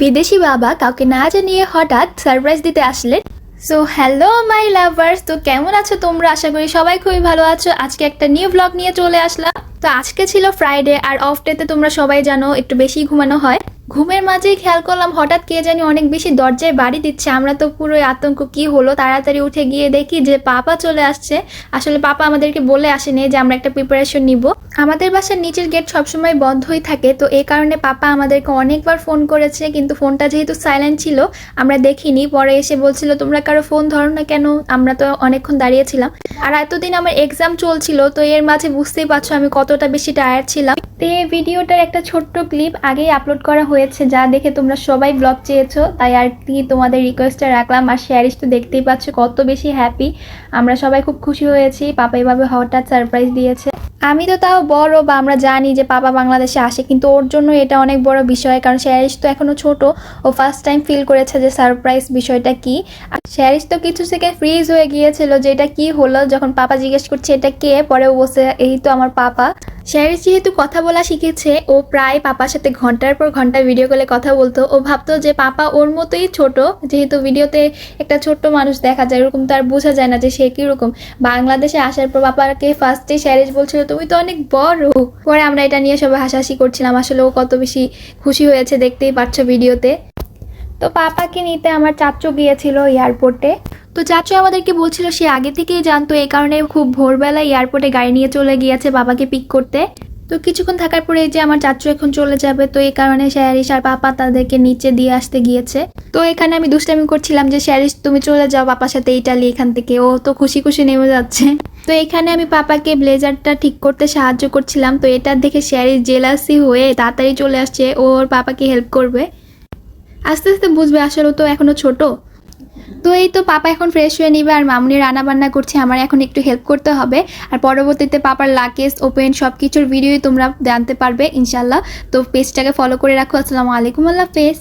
বিদেশি বাবা কাউকে না জানিয়ে হঠাৎ সারপ্রাইজ দিতে আসলেন। সো হ্যালো মাই লাভার্স তো কেমন আছো তোমরা? আশা করি সবাই খুবই ভালো আছো। আজকে একটা নিউ ব্লগ নিয়ে চলে আসলাম। তো আজকে ছিল ফ্রাইডে আর অফ ডেতে তোমরা সবাই জানো, একটু বেশি ঘুমানো হয়। ঘুমের মাঝেই খেয়াল করলাম হঠাৎ কে জানি অনেক বেশি দরজায় বাড়ি দিচ্ছে। আমরা তো পুরো আতঙ্ক, কি হলো? তাড়াতাড়ি উঠে গিয়ে দেখি যে পাপা চলে আসছে। আসলে পাপা আমাদেরকে বলে আসেনি যে আমরা একটা প্রিপারেশন নিব। আমাদের বাসার নিচের গেট সবসময় বন্ধই থাকে। তো এই কারণে পাপা আমাদেরকে অনেকবার ফোন করেছে, কিন্তু ফোনটা যেহেতু সাইলেন্ট ছিল, আমরা দেখিনি। পরে এসে বলছিল, তোমরা কারও ফোন ধরো না কেন? আমরা তো অনেকক্ষণ দাঁড়িয়েছিলাম আর এতদিন আমার এক্সাম চলছিল, তো এর মাঝে বুঝতেই পারছ আমি কতটা বেশি টায়ার্ড ছিলাম। তো এই ভিডিওটার একটা ছোট্ট ক্লিপ আগেই আপলোড করা হয়েছে, যা দেখে তোমরা সবাই ব্লগ চেয়েছো, তাই আর কি তোমাদের রিকোয়েস্টটা রাখলাম। আর শেয়ারিস তো দেখতেই পাচ্ছ কত বেশি হ্যাপি আমরা সবাই খুব খুশি হয়েছি, পাপা এভাবে হঠাৎ সারপ্রাইজ দিয়েছে। আমি তো তাও বড় বা আমরা জানি যে পাপা বাংলাদেশে আসে, কিন্তু ওর জন্য এটা অনেক বড় বিষয়, কারণ শেয়ারিস তো এখনও ছোট। ও ফার্স্ট টাইম ফিল করেছে যে সারপ্রাইজ বিষয়টা কি। আর শেয়ারিস তো কিছু থেকে ফ্রিজ হয়ে গিয়েছিল যে এটা কি হলো, যখন পাপা জিজ্ঞেস করছে এটা কে, পরে বসে এই তো আমার পাপা। শেয়ারিস যেহেতু কথা বলা শিখেছে, ও প্রায় পাপার সাথে ঘণ্টার পর ঘণ্টা ভিডিও কলে কথা বলতো। ও ভাবতো যে পাপা ওর মতোই ছোট, যেহেতু ভিডিওতে একটা ছোট্ট মানুষ দেখা যায়, এরকম তার বোঝা যায় না যে সে কীরকম। বাংলাদেশে আসার পর পাপাকে ফার্স্টে শেয়ারিস বলছিল, তুমি তো অনেক বড়। পরে আমরা এটা নিয়ে সবাই হাসাহাসি করছিলাম। আসলে ও কত বেশি খুশি হয়েছে, দেখতেই পাচ্ছ ভিডিওতে তো। পাপাকে নিতে আমার চাচু গিয়েছিল এয়ারপোর্টে তো চাচু আমাদেরকে বলছিল সে আগে থেকেই জানতো এই কারণে খুব ভোরবেলা এয়ারপোর্টে গাড়ি নিয়ে চলে গিয়েছে বাবাকে পিক করতে। তো কিছুক্ষণ থাকার পরে যে আমার চাচু এখন চলে যাবে, তো এই কারণে শেয়ারিস আর পাপা তাদেরকে নিচে দিয়ে আসতে গিয়েছে। তো এখানে আমি দুষ্টামি করছিলাম যে শেয়ারিস তুমি চলে যাও পাপার সাথে ইটালি এখান থেকে। ও তো খুশি খুশি নেমে যাচ্ছে। তো এখানে আমি পাপাকে ব্লেজারটা ঠিক করতে সাহায্য করছিলাম। তো এটা দেখে শেয়ারিস জেলাসি হয়ে তাড়াতাড়ি চলে আসছে। ওর পাপাকে হেল্প করবে। আস্তে আস্তে বুঝবে আসলে তো এখনও ছোট। তো এই তো পাপা এখন ফ্রেশ হয়ে নিবে, আর মামুনি রান্না বান্না করছে, আমার এখন একটু হেল্প করতে হবে। আর পরবর্তীতে পাপার লাকেজ ওপেন সব কিছুর ভিডিওই তোমরা জানতে পারবে ইনশাল্লাহ তো পেজটাকে ফলো করে রাখো, আসসালামু আলাইকুম, আল্লাহ হাফেজ।